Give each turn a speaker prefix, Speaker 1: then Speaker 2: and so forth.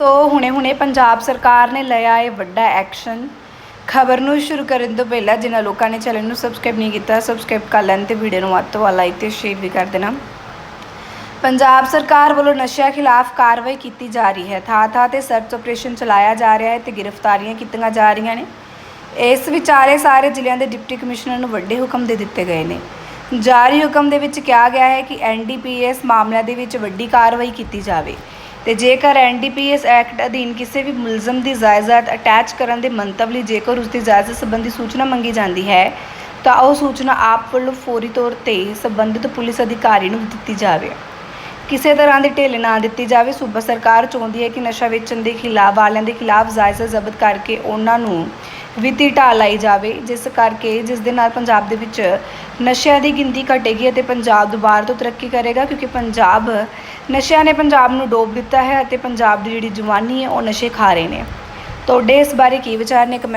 Speaker 1: ਤੋ ਹੁਣੇ-ਹੁਣੇ ਪੰਜਾਬ ਸਰਕਾਰ ਨੇ ਲਿਆ ਹੈ ਵੱਡਾ ਐਕਸ਼ਨ। ਖਬਰ ਨੂੰ ਸ਼ੁਰੂ ਕਰਨ ਤੋਂ ਪਹਿਲਾਂ ਜਿਨ੍ਹਾਂ ਲੋਕਾਂ ਨੇ ਚੈਨਲ ਨੂੰ ਸਬਸਕ੍ਰਾਈਬ ਨਹੀਂ ਕੀਤਾ, ਸਬਸਕ੍ਰਾਈਬ ਕਰ ਲੈਣ ਤੇ ਵੀਡੀਓ ਨੂੰ ਵੱਧ ਤੋਂ ਵੱਧ ਲਾਈਕ ਤੇ ਸ਼ੇਅਰ ਵੀ ਕਰ ਦੇਣਾ। ਪੰਜਾਬ ਸਰਕਾਰ ਵੱਲੋਂ ਨਸ਼ਿਆਂ ਖਿਲਾਫ ਕਾਰਵਾਈ ਕੀਤੀ ਜਾ ਰਹੀ ਹੈ। ਥਾਂ-ਥਾਂ ਤੇ ਸਰਚ ਆਪਰੇਸ਼ਨ ਚਲਾਇਆ ਜਾ ਰਿਹਾ ਹੈ ਤੇ ਗ੍ਰਿਫਤਾਰੀਆਂ ਕੀਤੀਆਂ ਜਾ ਰਹੀਆਂ ਨੇ। ਇਸ ਵਿਚਾਰੇ ਸਾਰੇ ਜ਼ਿਲ੍ਹਿਆਂ ਦੇ ਡਿਪਟੀ ਕਮਿਸ਼ਨਰ ਨੂੰ ਵੱਡੇ ਹੁਕਮ ਦੇ ਦਿੱਤੇ ਗਏ ਨੇ। ਜਾਰੀ ਹੁਕਮ ਦੇ ਵਿੱਚ ਕਿਹਾ ਗਿਆ ਹੈ ਕਿ ਐਨਡੀਪੀਐਸ ਮਾਮਲਿਆਂ ਦੇ ਵਿੱਚ ਵੱਡੀ ਕਾਰਵਾਈ ਕੀਤੀ ਜਾਵੇ ਤੇ ਜੇਕਰ ਐਨਡੀਪੀਐਸ ਐਕਟ ਅਧੀਨ ਕਿਸੇ ਵੀ ਮੁਲਜ਼ਮ ਦੀ ਜਾਇਦਾਦ ਅਟੈਚ ਕਰਨ ਦੇ ਮੰਤਵ ਲਈ ਜੇਕਰ ਉਸ ਦੀ ਜਾਇਦਾਦ ਸੰਬੰਧੀ ਸੂਚਨਾ ਮੰਗੀ ਜਾਂਦੀ ਹੈ, ਤਾਂ ਉਹ ਸੂਚਨਾ ਆਪ ਵੱਲੋਂ ਫੌਰੀ ਤੌਰ ਤੇ ਸੰਬੰਧਿਤ ਪੁਲਿਸ ਅਧਿਕਾਰੀ ਨੂੰ ਦਿੱਤੀ ਜਾਵੇ। ਕਿਸੇ ਤਰ੍ਹਾਂ ਦੀ ਢਿੱਲ ਨਾ ਦਿੱਤੀ ਜਾਵੇ, ਸੂਬਾ ਸਰਕਾਰ ਚਾਹੁੰਦੀ ਹੈ ਕਿ ਨਸ਼ਾ ਵੇਚਣ ਦੇ ਖਿਲਾਫ, ਵਾਲਿਆਂ ਦੇ ਖਿਲਾਫ ਜਾਇਜ਼ਾ ਜ਼ਬਤ ਕਰਕੇ ਉਹਨਾਂ ਨੂੰ ਵਿੱਤੀ ਢਾਲ ਲਾਈ ਜਾਵੇ, ਜਿਸ ਕਰਕੇ ਜਿਸ ਦੇ ਨਾਲ ਪੰਜਾਬ ਦੇ ਵਿੱਚ ਨਸ਼ਿਆਂ ਦੀ ਗਿਣਤੀ ਘਟੇਗੀ ਅਤੇ ਪੰਜਾਬ ਦੁਬਾਰਾ ਤੋਂ ਤਰੱਕੀ ਕਰੇਗਾ, ਕਿਉਂਕਿ ਪੰਜਾਬ ਨਸ਼ਿਆਂ ਨੇ ਪੰਜਾਬ ਨੂੰ ਡੋਬ ਦਿੱਤਾ ਹੈ ਅਤੇ ਪੰਜਾਬ ਦੀ ਜਿਹੜੀ ਜਵਾਨੀ ਹੈ, ਉਹ ਨਸ਼ੇ ਖਾ ਰਹੇ ਨੇ। ਤੁਹਾਡੇ ਇਸ ਬਾਰੇ ਕੀ ਵਿਚਾਰ ਨੇ? ਕਮੈਂਟ